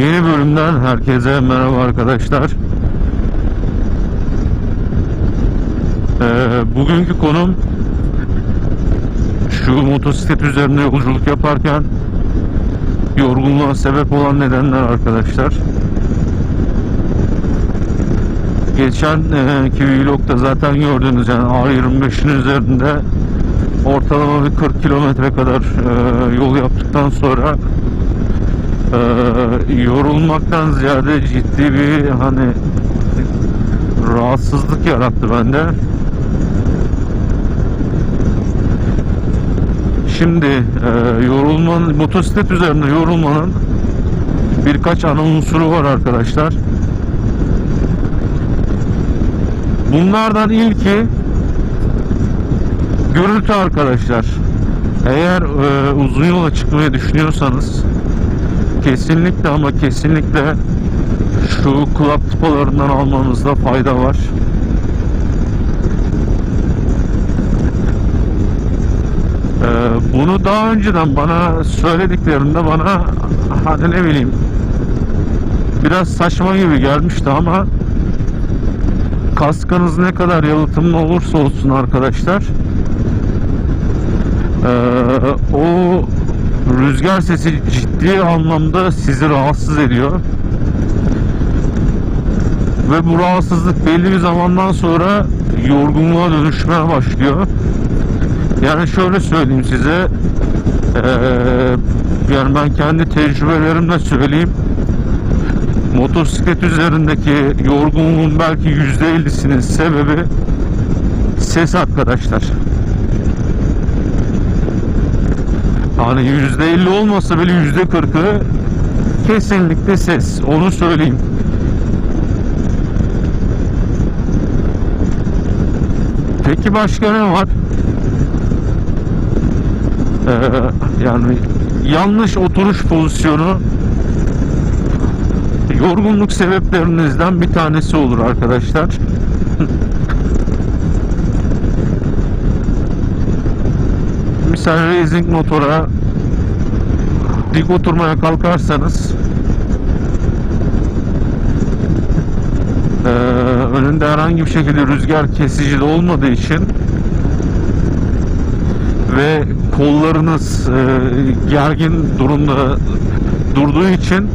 Yeni bölümden herkese merhaba arkadaşlar. Ee, bugünkü konum şu motosiklet üzerinde yolculuk yaparken yorgunluğa sebep olan nedenler arkadaşlar. Geçen e, ki vlogda zaten gördünüz yani A25'in üzerinde ortalama bir 40 kilometre kadar e, yol yaptıktan sonra e, yorulmaktan ziyade ciddi bir hani rahatsızlık yarattı bende. Şimdi e, yorulmanın motosiklet üzerinde yorulmanın birkaç ana unsuru var arkadaşlar. Bunlardan ilki gürültü arkadaşlar. Eğer e, uzun yola çıkmayı düşünüyorsanız kesinlikle ama kesinlikle şu kulak tıpalarından almanızda fayda var. Ee, bunu daha önceden bana söylediklerinde bana hani ne bileyim biraz saçma gibi gelmişti ama kaskınız ne kadar yalıtımlı olursa olsun arkadaşlar o rüzgar sesi ciddi anlamda sizi rahatsız ediyor. Ve bu rahatsızlık belli bir zamandan sonra yorgunluğa dönüşmeye başlıyor. Yani şöyle söyleyeyim size ee, yani ben kendi tecrübelerimle söyleyeyim. Motosiklet üzerindeki yorgunluğun belki yüzde ellisinin sebebi ses arkadaşlar. Hani yüzde elli olmasa bile yüzde kırkı kesinlikle ses. Onu söyleyeyim. Peki başka ne var? Ee, yani yanlış oturuş pozisyonu yorgunluk sebeplerinizden bir tanesi olur arkadaşlar. Misal racing motora dik oturmaya kalkarsanız ee, önünde herhangi bir şekilde rüzgar kesici de olmadığı için ve kollarınız e, gergin durumda durduğu için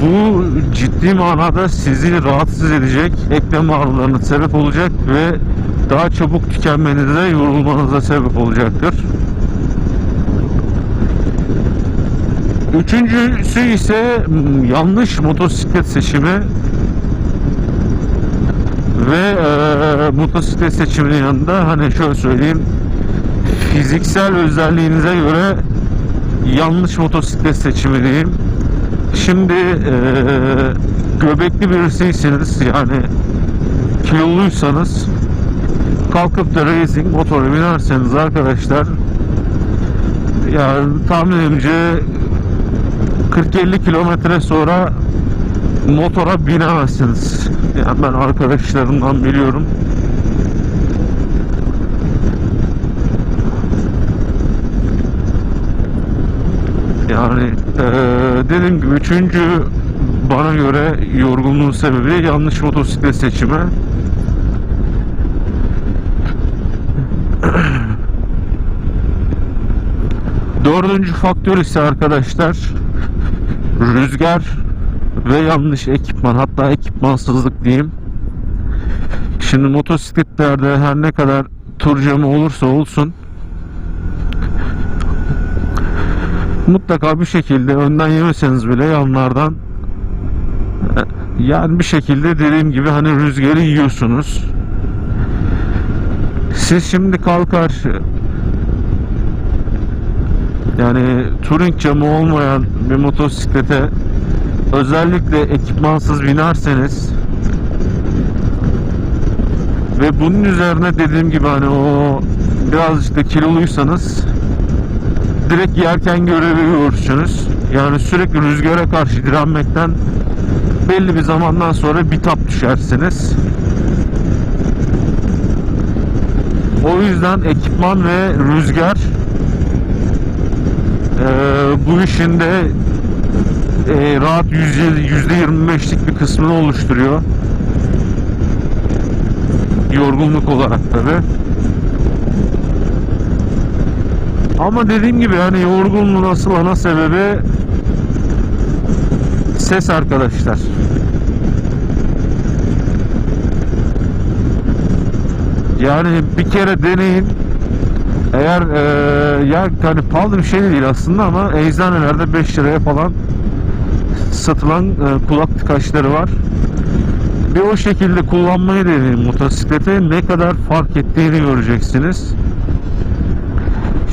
bu ciddi manada sizi rahatsız edecek, eklem ağrılarına sebep olacak ve daha çabuk tükenmenize, yorulmanıza sebep olacaktır. Üçüncüsü ise yanlış motosiklet seçimi ve e, motosiklet seçiminin yanında hani şöyle söyleyeyim fiziksel özelliğinize göre yanlış motosiklet seçimi diyeyim. Şimdi e, göbekli birisiyseniz yani kiloluysanız kalkıp da racing motora binerseniz arkadaşlar yani tahminimce 40-50 kilometre sonra motora binemezsiniz. Yani ben arkadaşlarımdan biliyorum. Yani eee dediğim gibi üçüncü bana göre yorgunluğun sebebi yanlış motosiklet seçimi. Dördüncü faktör ise arkadaşlar rüzgar ve yanlış ekipman hatta ekipmansızlık diyeyim. Şimdi motosikletlerde her ne kadar tur camı olursa olsun mutlaka bir şekilde önden yemeseniz bile yanlardan e, yani bir şekilde dediğim gibi hani rüzgarı yiyorsunuz. Siz şimdi kalkar yani touring camı olmayan bir motosiklete özellikle ekipmansız binerseniz ve bunun üzerine dediğim gibi hani o birazcık da kiloluysanız direkt yerken görebiliyorsunuz. Yani sürekli rüzgara karşı direnmekten belli bir zamandan sonra bitap düşersiniz. O yüzden ekipman ve rüzgar bu işin de e, rahat %25'lik bir kısmını oluşturuyor. Yorgunluk olarak tabi. Ama dediğim gibi yani yorgunluğun asıl ana sebebi ses arkadaşlar. Yani bir kere deneyin. Eğer e, ya hani pahalı bir şey değil aslında ama eczanelerde 5 liraya falan satılan e, kulak tıkaçları var. Bir o şekilde kullanmayı deneyin motosiklete ne kadar fark ettiğini göreceksiniz.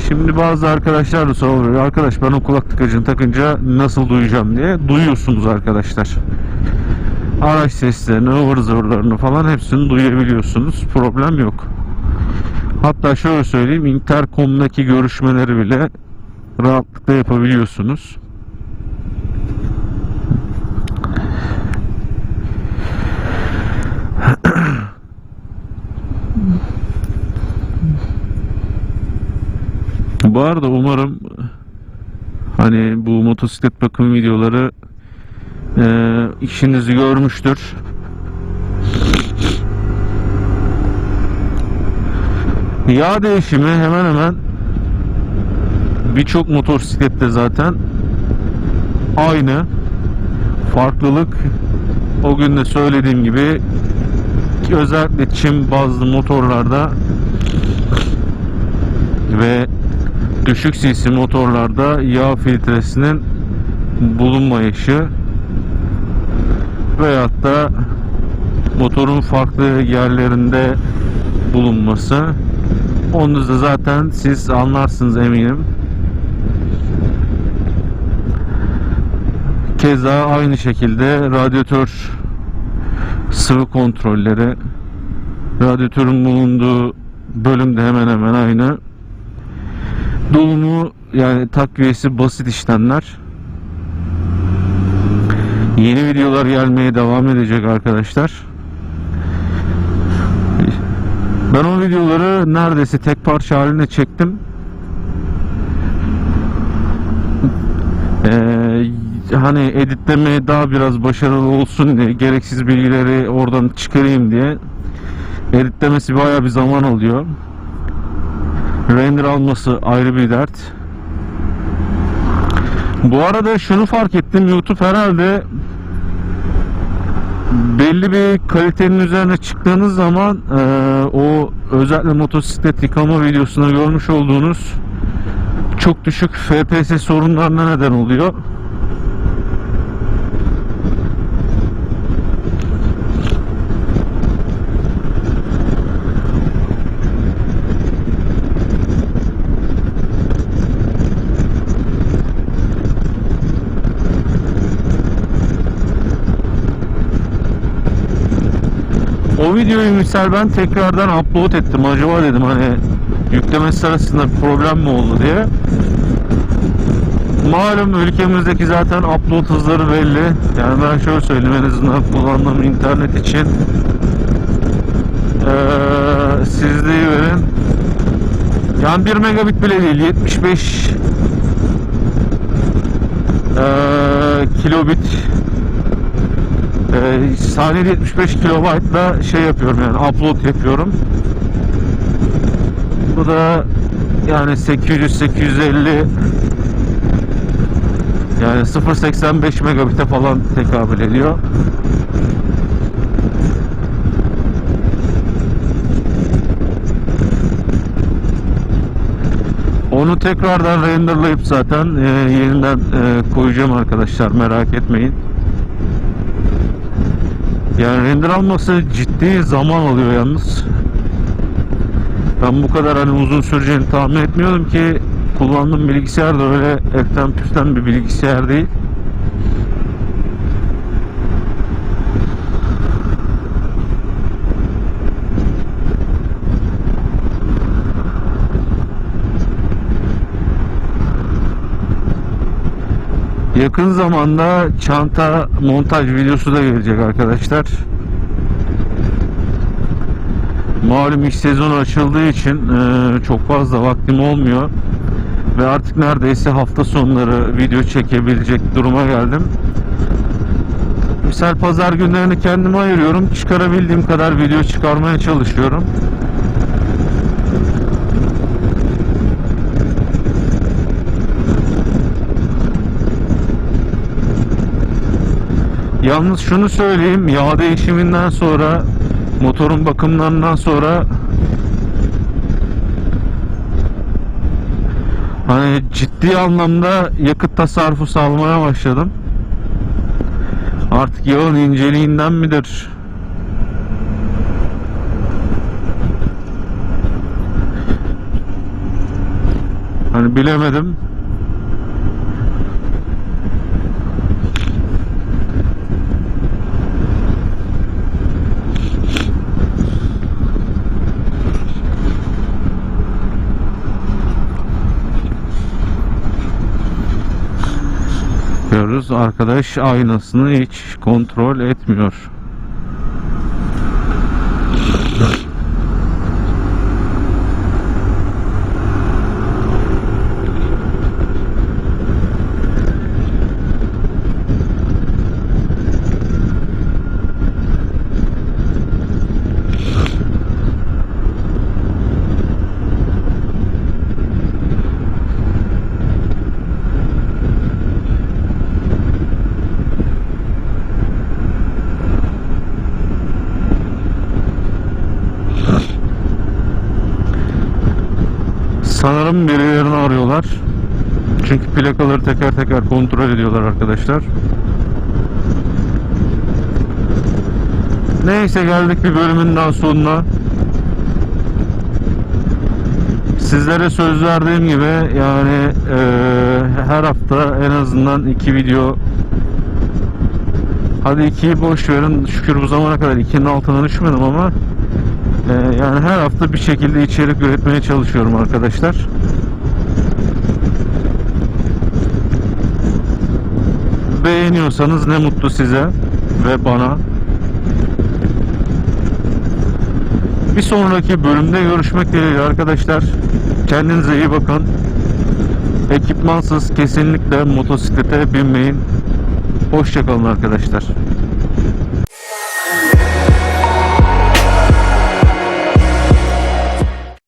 Şimdi bazı arkadaşlar da soruyor. Arkadaş ben o kulak tıkacını takınca nasıl duyacağım diye. Duyuyorsunuz arkadaşlar. Araç seslerini, ıvır zıvırlarını falan hepsini duyabiliyorsunuz. Problem yok. Hatta şöyle söyleyeyim. Intercom'daki görüşmeleri bile rahatlıkla yapabiliyorsunuz. Bu arada umarım hani bu motosiklet bakım videoları e, işinizi görmüştür. Yağ değişimi hemen hemen birçok motosiklette zaten aynı. Farklılık o gün de söylediğim gibi özellikle çim bazlı motorlarda ve düşük cc motorlarda yağ filtresinin bulunmayışı veyahut da motorun farklı yerlerinde bulunması onu da zaten siz anlarsınız eminim. Keza aynı şekilde radyatör sıvı kontrolleri radyatörün bulunduğu bölüm de hemen hemen aynı. Dolumu yani takviyesi basit işlemler. Yeni videolar gelmeye devam edecek arkadaşlar. Ben o videoları neredeyse tek parça halinde çektim. Ee, hani editlemeye daha biraz başarılı olsun diye gereksiz bilgileri oradan çıkarayım diye editlemesi bayağı bir zaman alıyor. Render alması ayrı bir dert. Bu arada şunu fark ettim YouTube herhalde belli bir kalitenin üzerine çıktığınız zaman e, o özellikle motosiklet yıkama videosunda görmüş olduğunuz çok düşük FPS sorunlarına neden oluyor. O videoyu misal ben tekrardan upload ettim. Acaba dedim hani yükleme sırasında problem mi oldu diye. Malum ülkemizdeki zaten upload hızları belli. Yani ben şöyle söyleyeyim en azından kullandığım internet için ee, sizliği verin. Yani 1 megabit bile değil 75 ee, kilobit e, saniyede 75 kilobaytla şey yapıyorum yani upload yapıyorum. Bu da yani 800 850 yani 0.85 megabit'e falan tekabül ediyor. Onu tekrardan renderlayıp zaten e, yeniden e, koyacağım arkadaşlar merak etmeyin. Yani render alması ciddi zaman alıyor yalnız. Ben bu kadar hani uzun süreceğini tahmin etmiyordum ki kullandığım bilgisayar da öyle eften püften bir bilgisayar değil. Yakın zamanda çanta montaj videosu da gelecek arkadaşlar. Malum iş sezonu açıldığı için e, çok fazla vaktim olmuyor. Ve artık neredeyse hafta sonları video çekebilecek duruma geldim. Misal pazar günlerini kendime ayırıyorum. Çıkarabildiğim kadar video çıkarmaya çalışıyorum. Yalnız şunu söyleyeyim, yağ değişiminden sonra, motorun bakımlarından sonra hani ciddi anlamda yakıt tasarrufu sağlamaya başladım. Artık yağın inceliğinden midir? Hani bilemedim. Görüyoruz arkadaş aynasını hiç kontrol etmiyor. Sanırım birilerini arıyorlar. Çünkü plakaları teker teker kontrol ediyorlar arkadaşlar. Neyse geldik bir bölümün daha sonuna. Sizlere söz verdiğim gibi yani eee, her hafta en azından iki video Hadi ikiyi boş verin şükür bu zamana kadar ikinin altına düşmedim ama ee, yani her hafta bir şekilde içerik üretmeye çalışıyorum arkadaşlar. Beğeniyorsanız ne mutlu size ve bana. Bir sonraki bölümde görüşmek dileğiyle arkadaşlar. Kendinize iyi bakın. Ekipmansız kesinlikle motosiklete binmeyin. Hoşçakalın arkadaşlar.